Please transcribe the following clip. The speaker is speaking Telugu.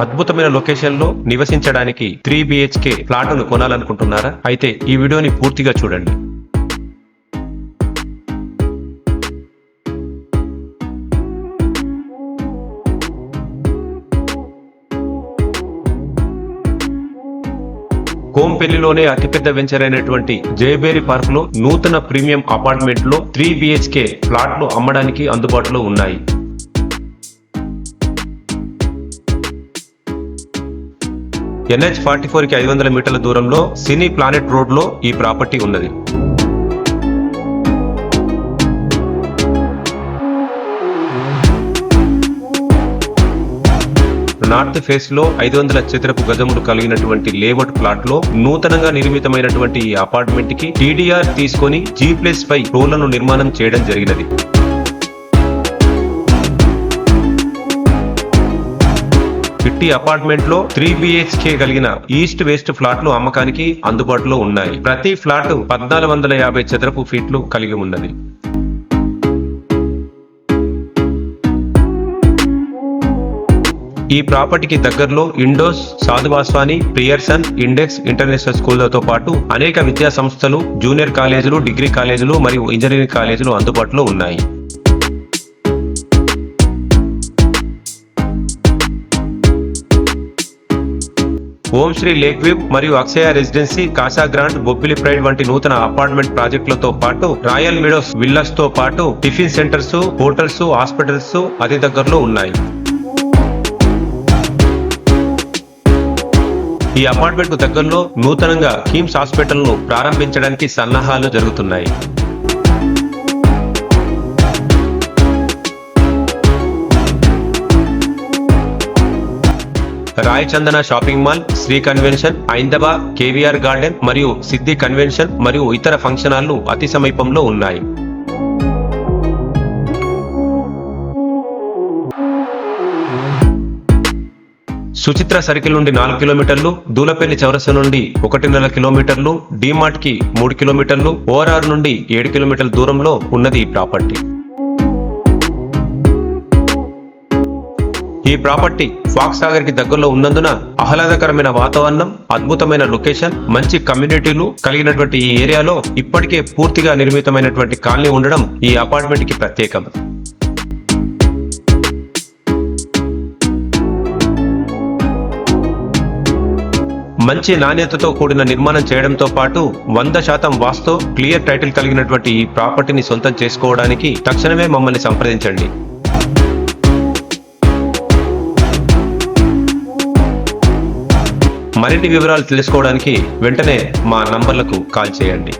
అద్భుతమైన లొకేషన్లో నివసించడానికి త్రీ బిహెచ్కే ఫ్లాట్ను కొనాలనుకుంటున్నారా? అయితే ఈ వీడియోని పూర్తిగా చూడండి. కోంపెల్లిలోనే అతిపెద్ద వెంచర్ అయినటువంటి జయబేరి పార్క్లో నూతన ప్రీమియం అపార్ట్మెంట్లో త్రీ బిహెచ్కే ఫ్లాట్లు అమ్మడానికి అందుబాటులో ఉన్నాయి. ఎన్హెచ్ ఫార్టీ ఫోర్కి ఐదు వందల మీటర్ల దూరంలో సినీ ప్లానెట్ రోడ్లో ఈ ప్రాపర్టీ ఉన్నది. నార్త్ ఫేస్లో ఐదు వందల చదరపు గజములు కలిగినటువంటి లేఅవుట్ ప్లాట్లో నూతనంగా నిర్మితమైనటువంటి ఈ అపార్ట్మెంట్కి టీడీఆర్ తీసుకొని జీ ప్లస్ ఫైవ్ ఫ్లోర్లను నిర్మాణం చేయడం జరిగినది. ఫిఫ్టీ అపార్ట్మెంట్లో త్రీ బిహెచ్కే కలిగిన ఈస్ట్ వెస్ట్ ఫ్లాట్లు అమ్మకానికి అందుబాటులో ఉన్నాయి. ప్రతి ఫ్లాట్ పద్నాలుగు వందల యాభై చదరపు ఫీట్లు కలిగి ఉన్నది. ఈ ప్రాపర్టీకి దగ్గరలో ఇండోస్ సాధువాస్వాని ప్రియర్సన్ ఇండెక్స్ ఇంటర్నేషనల్ స్కూళ్ళతో పాటు అనేక విద్యా సంస్థలు జూనియర్ కాలేజీలు డిగ్రీ కాలేజీలు మరియు ఇంజనీరింగ్ కాలేజీలు అందుబాటులో ఉన్నాయి. ఓం శ్రీ లేక్ వ్యూ మరియు Akshaya residency Casa Grand Bobbili pride వంటి నూతన అపార్ట్మెంట్ ప్రాజెక్టులతో పాటు రాయల్ మిడోస్ విల్లాస్తో పాటు టిఫిన్ సెంటర్స్ హోటల్స్ హాస్పిటల్స్ అతి దగ్గరలో ఉన్నాయి. ఈ అపార్ట్మెంట్కు దగ్గరలో నూతనంగా కిమ్స్ హాస్పిటల్ను ప్రారంభించడానికి సన్నాహాలు జరుగుతున్నాయి. Rai Chandana shopping mall Sri convention ఐందబా KVR garden మరియు సిద్ధి కన్వెన్షన్ మరియు ఇతర ఫంక్షన్ హాల్లు అతి సమీపంలో ఉన్నాయి. సుచిత్ర సర్కిల్ నుండి నాలుగు కిలోమీటర్లు దూలపల్లి చౌరస నుండి ఒకటిన్నర కిలోమీటర్లు డిమార్ట్కి మూడు కిలోమీటర్లు ఓఆర్ఆర్ నుండి ఏడు కిలోమీటర్ల దూరంలో ఉన్నది ఈ ప్రాపర్టీ. ఈ ప్రాపర్టీ ఫాక్స్ సాగర్కి దగ్గరలో ఉన్నందున ఆహ్లాదకరమైన వాతావరణం అద్భుతమైన లొకేషన్ మంచి కమ్యూనిటీలు కలిగినటువంటి ఈ ఏరియాలో ఇప్పటికే పూర్తిగా నిర్మితమైనటువంటి కాలనీ ఉండడం ఈ అపార్ట్మెంట్కి ప్రత్యేకం. మంచి నాణ్యతతో కూడిన నిర్మాణం చేయడంతో పాటు వంద శాతం వాస్తు క్లియర్ టైటిల్ కలిగినటువంటి ఈ ప్రాపర్టీని సొంతం చేసుకోవడానికి తక్షణమే మమ్మల్ని సంప్రదించండి. మరిన్ని వివరాలు తెలుసుకోవడానికి వెంటనే మా నంబర్లకు కాల్ చేయండి.